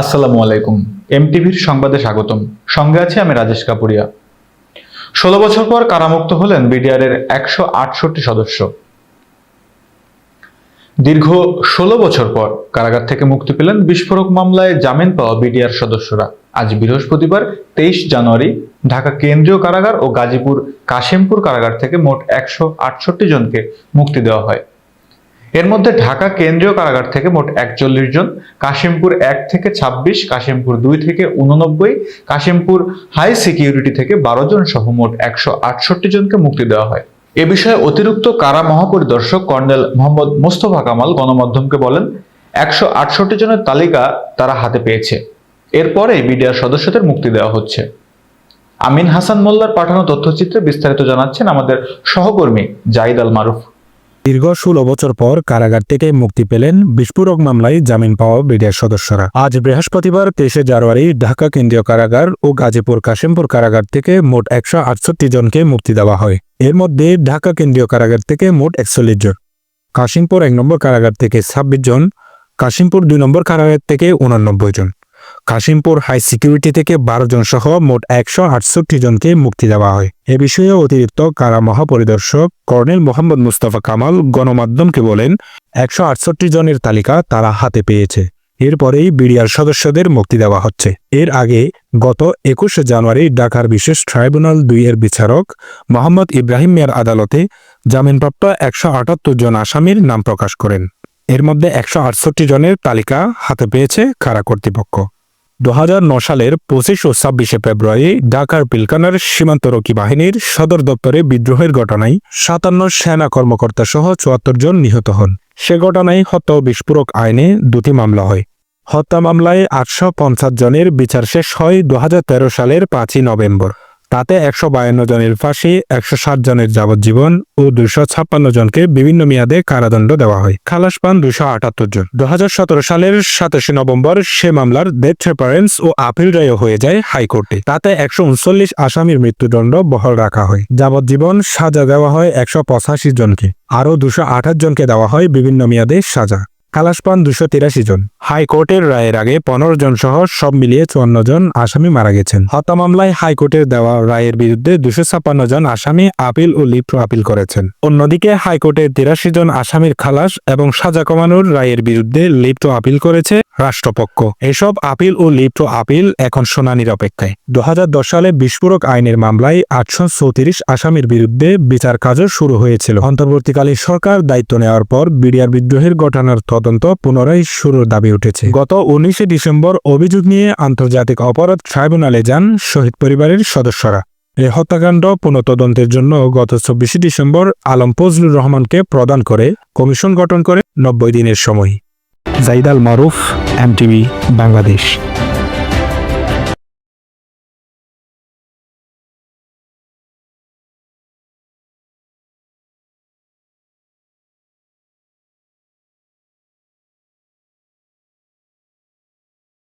আসসালামু আলাইকুম। এমটিভির সংবাদে স্বাগতম। সঙ্গে আছি আমি রাজেশ কাপুরিয়া। ষোলো বছর পর কারামুক্ত হলেন বিডিআর এর একশো আটষট্টি সদস্য। দীর্ঘ ষোলো বছর পর কারাগার থেকে মুক্তি পেলেন বিস্ফোরক মামলায় জামিন পাওয়া বিডিআর সদস্যরা। আজ বৃহস্পতিবার তেইশ জানুয়ারি ঢাকা কেন্দ্রীয় কারাগার ও গাজীপুর কাশিমপুর কারাগার থেকে মোট একশো আটষট্টি জনকে মুক্তি দেওয়া হয়। এর মধ্যে ঢাকা কেন্দ্রীয় কারাগার থেকে মোট একচল্লিশ জন, কাশিমপুর এক থেকে ছাব্বিশ, কাশিমপুর দুই থেকে উননব্বই কাশিমপুর হাই সিকিউরিটি থেকে বারো জন সহ মোট একশো আটষট্টি জনকে মুক্তি দেওয়া হয়। এ বিষয়ে অতিরিক্ত কারা মহাপরিদর্শক কর্নেল মোহাম্মদ মোস্তফা কামাল গণমাধ্যমকে বলেন, একশো আটষট্টি জনের তালিকা তারা হাতে পেয়েছে। এরপরে বিডিআর সদস্যদের মুক্তি দেওয়া হচ্ছে। আমিন হাসান মোল্লার পাঠানো তথ্যচিত্রে বিস্তারিত জানাচ্ছেন আমাদের সহকর্মী জাহিদ আল মারুফ। দীর্ঘ ষোলো বছর পর কারাগার থেকে মুক্তি পেলেন বিস্ফোরক মামলায় জামিন পাওয়া বিডিআর সদস্যরা। আজ বৃহস্পতিবার তেইশে জানুয়ারি ঢাকা কেন্দ্রীয় কারাগার ও গাজীপুর কাশিমপুর কারাগার থেকে মোট একশো আটষট্টি জনকে মুক্তি দেওয়া হয়। এর মধ্যে ঢাকা কেন্দ্রীয় কারাগার থেকে মোট একচল্লিশ জন, কাশিমপুর এক নম্বর কারাগার থেকে ছাব্বিশ জন, কাশিমপুর দুই নম্বর কারাগার থেকে উনানব্বই জন। কাশিমপুর হাই সিকিউরিটি থেকে বারো জন সহ মোট একশো আটষট্টি জনকে মুক্তি দেওয়া হয়। এ বিষয়ে অতিরিক্ত কারা মহাপরিদর্শক কর্নেল মোহাম্মদ মুস্তাফা কামাল গণমাধ্যমকে বলেন, একশো আটষট্টি জনের তালিকা তারা হাতে পেয়েছে। এরপরেই বিডিআর সদস্যদের মুক্তি দেওয়া হচ্ছে। এর আগে গত একুশে জানুয়ারি ঢাকার বিশেষ ট্রাইব্যুনাল দুই এর বিচারক মোহাম্মদ ইব্রাহিম মিয়ার আদালতে জামিনপ্রাপ্ত একশো আটাত্তর জন আসামির নাম প্রকাশ করেন। এর মধ্যে একশো আটষট্টি জনের তালিকা হাতে পেয়েছে কারা কর্তৃপক্ষ। দু সালের পঁচিশ ও ছাব্বিশে ফেব্রুয়ারি ঢাকার পিলকানার সীমান্তরক্ষী বাহিনীর সদর দপ্তরে বিদ্রোহের ঘটনায় সাতান্ন সেনা কর্মকর্তা সহ চুয়াত্তর জন নিহত হন। সে ঘটনায় হত্যা ও বিস্ফোরক আইনে দুটি মামলা হয়। হত্যা মামলায় আটশো পঞ্চাশ জনের বিচার শেষ হয় দু হাজার তেরো সালের পাঁচই নভেম্বর। তাতে একশো বায়ান্ন জনের ফাঁসি একশো ষাট জনের যাবজ্জীবন ও দুশো ছাপ্পান্ন জনকে বিভিন্ন মেয়াদে কারাদণ্ড দেওয়া হয়। খালাস পান দুশো আটাত্তর জন। দু হাজার সতেরো সালের সাতাশে নভেম্বর সে মামলার ডেথ রেফারেন্স ও আপিল রায় হয়ে যায় হাইকোর্টে। তাতে একশো উনচল্লিশ আসামির মৃত্যুদণ্ড বহাল রাখা হয়। যাবজ্জীবন সাজা দেওয়া হয় একশো পঁচাশি জনকে। আরও দুশো আঠাশ জনকে দেওয়া হয় বিভিন্ন মেয়াদে সাজা। খালাস পান দুশো তিরাশি জন। হাইকোর্টের রায়ের আগে পনেরো জন সহ সব মিলিয়ে চুয়ান্ন জন আসামি মারা গেছেন। হত্যা মামলায় হাইকোর্টের দেওয়া রায়ের বিরুদ্ধে দুশো ছাপ্পান্ন জন আসামি আপিল ও লিপ্র আপিল করেছেন। অন্যদিকে হাইকোর্টের তিরাশি জন আসামির খালাস এবং সাজা কমানোর রায়ের বিরুদ্ধে লিপ্ত আপিল করেছে রাষ্ট্রপক্ষ। এসব আপিল ও লিপ্ত আপিল এখন শুনানির অপেক্ষায় দু হাজার দশ সালে বিস্ফোরক আইনের মামলায় আটশো চৌত্রিশ আসামির বিরুদ্ধে বিচার কাজও শুরু হয়েছিল। অন্তর্বর্তীকালীন সরকার দায়িত্ব নেওয়ার পর বিডিআর বিদ্রোহের ঘটনার তদন্ত পুনরায় শুরুর দাবি উঠেছে। গত উনিশে ডিসেম্বর অভিযোগ নিয়ে আন্তর্জাতিক অপরাধ ট্রাইব্যুনালে যান শহীদ পরিবারের সদস্যরা। এ হত্যাকাণ্ড পুনঃতদন্তের জন্য গত চব্বিশে ডিসেম্বর আলম ফজলুর রহমানকে প্রদান করে কমিশন গঠন করে নব্বই দিনের সময়। জাইদাল মারুফ এমটিভি বাংলাদেশ।